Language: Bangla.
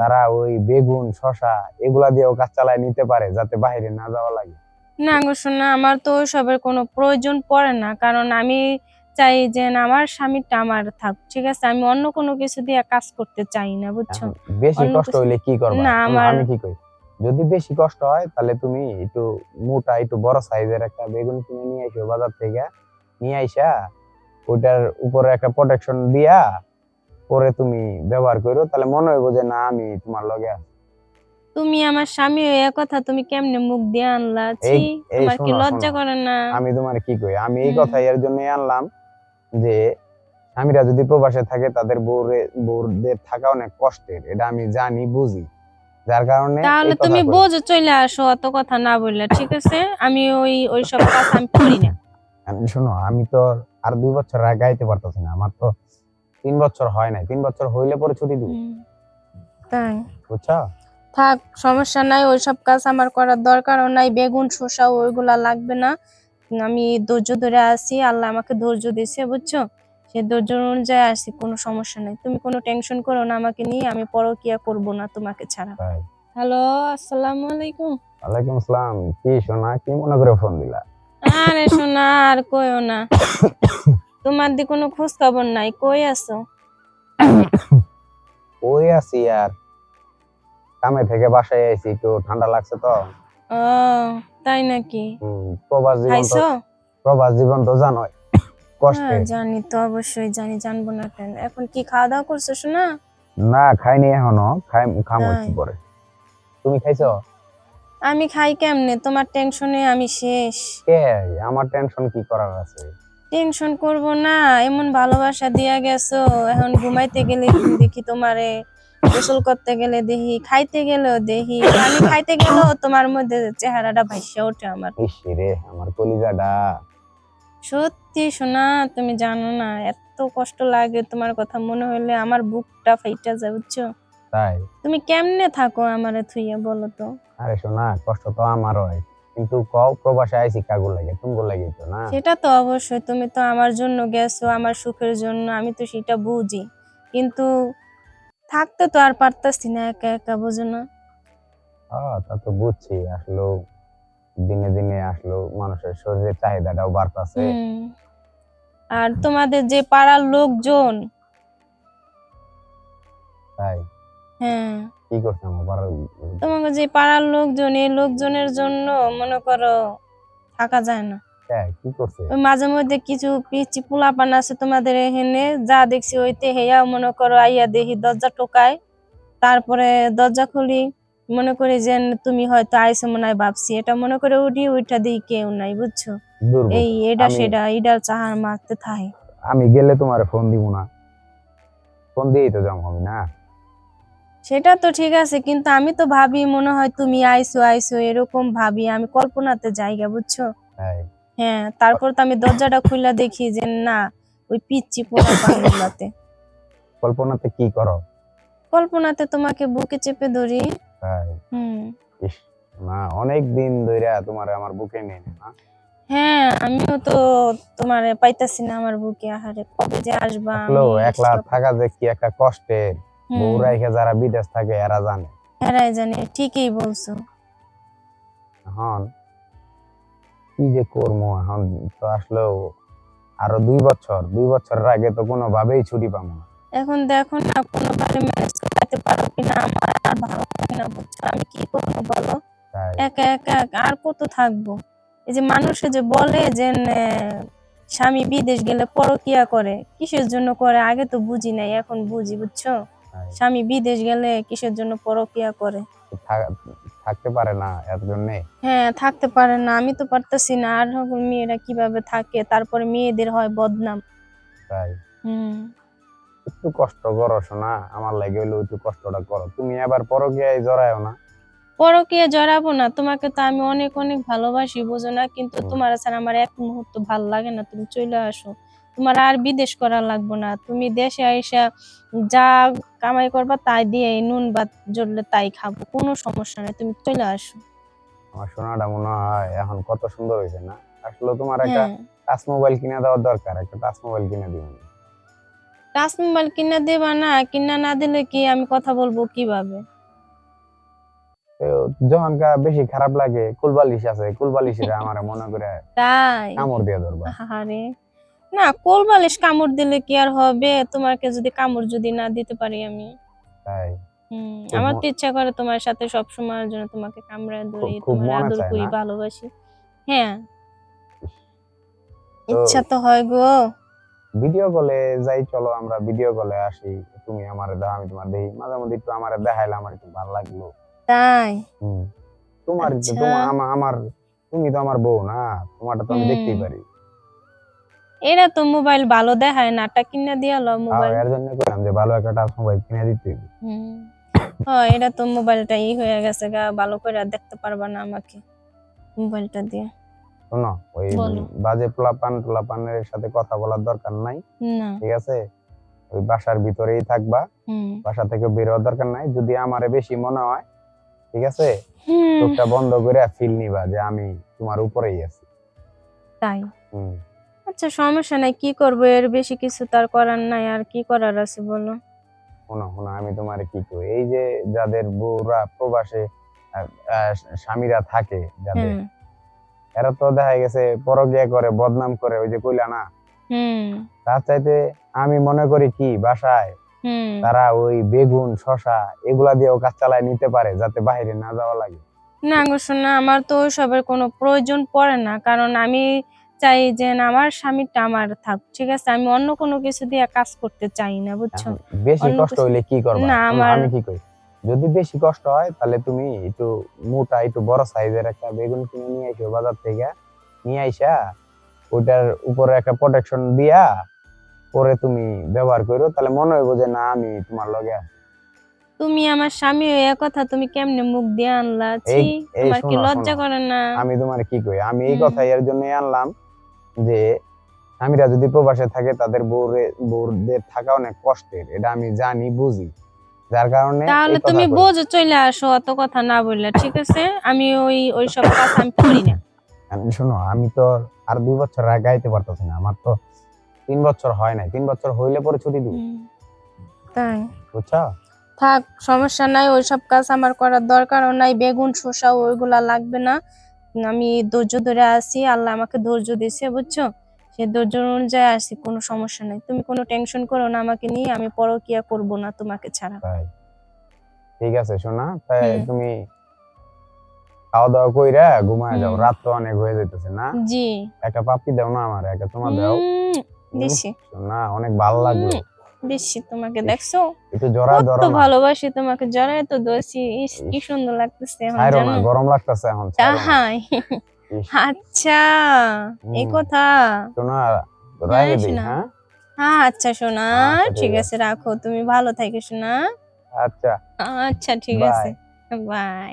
তারা ওই বেগুন শশা এগুলা দিয়েও কাজ চালায় নিতে পারে যাতে বাইরে না যাওয়া লাগে। না গো শোনা আমার তো ওইসবের কোনো প্রয়োজন পড়ে না। কারণ আমি চাই যে আমার স্বামীটা আমার থাক ঠিক আছে? আমি অন্য কোনো কিছু দিয়ে কাজ করতে চাই না বুঝছ? বেশি কষ্ট হইলে কি করবা? না, আমার- আমি কি কই যদি বেশি কষ্ট হয় তাহলে তুমি একটু মোটা একটু বড় সাইজের একটা বেগুন কিনে নিয়ে এসো বাজার থেকে। নিয়ে আইসা ওটার উপরে একটা প্রোটেকশন দিয়া পরে তুমি ব্যবহার করো তাহলে মনে হইব যে না আমি তোমার লগে আছি। তুমি আমার স্বামী হয়ে কথা তুমি কেমনে মুখ দিয়ে আনলা? ছি তোমার কি লজ্জা করে না? আমি তোমার কি কই? আমি এই কথা এর জন্য আনলাম যে স্বামীরা যদি প্রবাসে থাকে তাদের বউরে বউদের থাকা অনেক কষ্টের এটা আমি জানি বুঝি। যার কারণে তাহলে তুমি। বোঝো চলে আসো অত কথা না বললে ঠিক আছে? আমি ওই ওই সব কাজ আমি করি না। আমি শোনো আমি তো আর দুই বছর আগে আইতে পারতেছি না আমার তো তিন বছর হয় নাই তিন বছর হইলে পরে ছুটি দিব। তাই? বুঝছ? থাক সমস্যা নাই ওইসব কাজ আমার করার দরকারও নাই বেগুন শসা ওইগুলা লাগবে না। আমি ধৈর্য ধরে আছি আল্লাহ আমাকে ধৈর্য দিছে বুঝছ? সে ধৈর্য অনুযায়ী আসি কোনো সমস্যা নাই। তুমি কোনো টেনশন করো না আমাকে নিয়ে আমি পরকিয়া করব না তোমাকে ছাড়া। হ্যালো আসসালামু আলাইকুম। ওয়ালাইকুম আসসালাম। কি শোনা কি মনে করে ফোন দিলা? আরে শোনা আর কইও না। তোমার দি কোনো খোঁজ খবর নাই কই আছো? কই আছি আর? কামে থেকে বাসায় আইছি একটু ঠান্ডা লাগছে তো। ও তাই নাকি? প্রবাস জীবন তো প্রবাস জীবন তো জানোই কষ্টে। হ্যাঁ জানি তো অবশ্যই জানি জানব না কেন। এখন কি খাওয়া দাওয়া করছ শোনা না খাইনি এখনও খাই খামো? একটু পরে। তুমি খাইছো? আমি খাই কেমনে? তোমার টেনশনে আমি শেষ। কে? আমার টেনশন কি করার আছে? টেনশন করব না এমন ভালোবাসা দিয়া গেছো। এখন ঘুমাইতে গেলে দেখি তোমারে? গোসল করতে গেলে দেখি খাইতে গেলেও দেখি। আমি খাইতে গেলেও তোমার মধ্যে চেহারাটা ভাইসা ওঠে আমার। রে আমার কলিজাটা। সত্যি শোনা তুমি জানো না এত কষ্ট লাগে তোমার কথা মনে হইলে আমার বুকটা ফাইটা যায় বুঝছ? তাই? তুমি কেমনে থাকো আমারে থুইয়া বলো তো? আরে শোনা কষ্ট তো আমার হয় কিন্তু কও প্রবাসে আইছি কাগু লাগে তুমি লাগে তো না? সেটা তো অবশ্যই তুমি তো আমার জন্য গেছো আমার সুখের জন্য আমি তো সেটা বুঝি। কিন্তু থাকতে তো আর পারতাছি না একা একা বুঝো না? হ্যাঁ, তা তো বুঝছি আসলে দিনে দিনে আসলো মানুষের শরীরের চাহিদাটাও বাড়তাছে। আর তোমাদের যে পাড়ার লোকজন? তাই? হ্যাঁ। কি করছে আমার পাড়ার তোমাকে যে পাড়ার লোকজন এই লোকজনের জন্য মনে করো থাকা যায় না। হ্যাঁ, কি করছে? ওই মাঝে মধ্যে কিছু পিচি পোলাপান আছে তোমাদের এখানে যা দেখছি ওইতে হেয়া মনে করো আইয়া দেখি দরজা টোকায়। তারপরে দরজা খুলি মনে করি যে তুমি হয়তো আইসো মনে হয় ভাবছি। এটা মনে করে উঠি ওইটা দেখি কেউ নাই বুঝছ? এই এটা সেটা এটার চাহার মারতে থাকে আমি গেলে তোমার ফোন দিব না। ফোন দিয়েই তো যাব আমি না। সেটা তো ঠিক আছে কিন্তু আমি তো ভাবি মনে হয় তুমি আইসো আইসো এরকম ভাবি। আমি কল্পনাতে জায়গা বুঝছ? হ্যাঁ তারপর তো আমি দরজাটা খুলে দেখি যে না ওই পিচ্ছি পোলা পানগুলাতে কল্পনাতে কি করো? কল্পনাতে তোমাকে বুকে চেপে ধরি। হুম। না অনেক দিন ধরে তোমার আমার বুকে নেই না হ্যাঁ আমিও তো তোমার পাইতাছি না আমার বুকে আহারে কবে যে আসবা একলা থাকা যে কি একটা কষ্টের। হুম, যারা বিদেশ থাকে এরা জানে। এরাই জানে ঠিকই বলছো। এখন কি যে করব এখন? তো আসলেও আরও দুই বছর। দুই বছরের আগে তো কোনোভাবেই ছুটি পাবো না। এখন দেখো না কোনোভাবে ম্যানেজ করতে পারো কিনা আমার আর ভালো লাগে না বুঝছ? আমি কি করব বলো? একা একা আর কত থাকব? এই যে মানুষে যে বলে যে স্বামী বিদেশ গেলে পরকিয়া করে কিসের জন্য করে? আগে তো বুঝি নাই এখন বুঝি বুঝছ। স্বামী বিদেশ গেলে কিসের জন্য পরকিয়া করে? থাকতে পারে না এর জন্যে? হ্যাঁ থাকতে পারে না আমি তো পারতেছি না। আর মেয়েরা কীভাবে থাকে? তারপরে মেয়েদের হয় বদনাম। তাই? হুম। একটু কষ্ট করো শোনা আমার লাগে হইল একটু কষ্টটা করো। তুমি এবার পরকীয়ায় জড়ায়ও না। পরকিয়া জড়াবো না তোমাকে তো আমি অনেক অনেক ভালোবাসি বুঝো না? কিন্তু তোমার ছাড়া আমার এক মুহূর্ত ভালো লাগে না। তুমি চলে আসো। তোমার আর বিদেশ করা লাগবে না। তুমি দেশে আইসা যা কামাই করবা তাই দিয়ে নুন ভাত জড়লে তাই খাব কোনো সমস্যা নেই তুমি চলে আসো। আমার সোনাটা মনে হয় এখন কত সুন্দর হয়েছে না? আসলে তোমার একটা হ্যাঁ। টাচ মোবাইল কিনে দেওয়ার দরকার একটা টাচ মোবাইল কিনে দিও। টাচ মোবাইল কিনা দেবা না কিনা না দিলে কি আমি কথা বলব কীভাবে? তো যখন কা বেশি খারাপ লাগে কুলবালিশ আছে কুলবালিশের আমার মনে করে তাই? কামড় দিয়ে ধরবা। না কোল বালিশ কামড় দিলে কি আর হবে? তোমাকে যদি কামড় যদি না দিতে পারি আমি। তাই? হুম, আমার তো ইচ্ছা করে তোমার সাথে সব সময়ের জন্য তোমাকে কামড়ায় ধরি তোমার আদর করি ভালোবাসি। হ্যাঁ। ইচ্ছা তো হয় গো। ভিডিও কলে যাই চলো আমরা ভিডিও কলে আসি। তুমি আমারে দাও আমি তোমার দেখি মাঝে মধ্যে একটু আমারে দেখাইলে আমার একটু ভালো লাগল। তাই? হুম। তোমার আচ্ছা। তোমার আমার তুমি তো আমার বউ না তোমারটা তো আমি দেখতেই পারি। এরা তো মোবাইল ভালো দেখায় না টা কিনা দিয়ালো তাও মোবাইল এর জন্য কইলাম যে ভালো একটা টাচ মোবাইল কিনে দিতে। হুম। হ্যাঁ এটা তো মোবাইলটা ই হয়ে গেছে গা ভালো করে দেখতে পারবা না আমাকে মোবাইলটা দিয়ে। শোনো ওই। বাজে পোলাপান পোলাপানের সাথে কথা বলার দরকার নাই না। ঠিক আছে? ওই বাসার ভিতরেই থাকবা বাসা থেকে বের হওয়ার দরকার নাই যদি আমারে বেশি মনে হয় ঠিক আছে? চোখটা বন্ধ করে ফিল নিবা যে আমি তোমার উপরেই আছি। তাই। হুম। আচ্ছা সমস্যা নাই কি করব? এর বেশি কিছু তার করার নাই আর কি করার আছে বলো? শোনো শোনো আমি তোমার কি কই এই যে যাদের বউরা প্রবাসে স্বামীরা থাকে যাদের এরা তো দেখা গেছে পরকিয়া করে বদনাম করে ওই যে কইলা না? হুম। তার চাইতে আমি মনে করি কি বাসায় হুম। তারা ওই বেগুন শশা এগুলা দিয়েও কাজ চালায় নিতে পারে যাতে বাইরে না যাওয়া লাগে। না গো শোনা আমার তো সবের কোনো প্রয়োজন পড়ে না কারণ আমি চাই যে না, আমার স্বামীটা আমার থাক ঠিক আছে? আমি অন্য কোনো কিছু দিয়ে কাজ করতে চাই না বুঝছ? বেশি কষ্ট হইলে কি করবা? না, আমি কি কই যদি বেশি কষ্ট হয় তাহলে তুমি একটু মোটা একটু বড় সাইজের একটা বেগুন কিনে নিয়ে আইসো বাজার থেকে। নিয়ে আইসা ওইটার উপরে একটা প্রোটেকশন দিয়া পরে তুমি ব্যবহার করো তাহলে মনে হইব যে না আমি তোমার লগে আছি। তুমি আমার স্বামী হয়ে কথা তুমি কেমনে মুখ দিয়ে আনলা? তোমার কি লজ্জা করে না? আমি তোমার কি কই? আমি এই। কথা এর জন্য আনলাম যে স্বামীরা যদি প্রবাসে থাকে তাদের বউরে বউদের থাকা অনেক কষ্টের। এটা আমি জানি বুঝি। যার কারণে তাহলে তুমি বোঝো চলে আসো অত কথা না বললে ঠিক আছে? আমি ওই ওই সব কাজ আমি করি না। আমি- শোনো আমি তো আর দুই বছর আগে গাইতে পারতেছি না। আমার তো তিন বছর হয় নাই। তিন বছর হইলে পরে ছুটি দিব। তাই? বুঝছ? থাক সমস্যা নাই ওই সব কাজ আমার করার দরকারও নাই। বেগুন শসা ওইগুলা লাগবে না। আমি ধৈর্য ধরে আছি আল্লাহ আমাকে ধৈর্য দিছে বুঝছ? সে ধৈর্য অনুযায়ী আসি কোনো সমস্যা নাই। তুমি কোনো টেনশন করো না আমাকে নিয়ে আমি পরকিয়া করব না তোমাকে ছাড়া। ঠিক আছে শোনা তাই তুমি খাওয়া দাওয়া কইরা ঘুমায় যাও। রাত তো অনেক হয়ে যাইতেছে না? জি। একটা পাপ্পি দাও না আমার একটা তোমার দাও। দিছি। শোনা অনেক ভালো লাগল। দিছি তোমাকে দেখছ? একটু জরা কত ভালোবাসি তোমাকে জড়াই তো দোষী। কি সুন্দর লাগতেছে এখন জানো। গরম লাগতেছে এখন না। তাহাই। ইস, আচ্ছা এই কথা। শোনা জানিস দিই হ্যাঁ হ্যাঁ? আচ্ছা আচ্ছা, ঠিক। আছে। রাখো। তুমি ভালো থাকো শোনা আচ্ছা। আচ্ছা ঠিক আছে। বাই।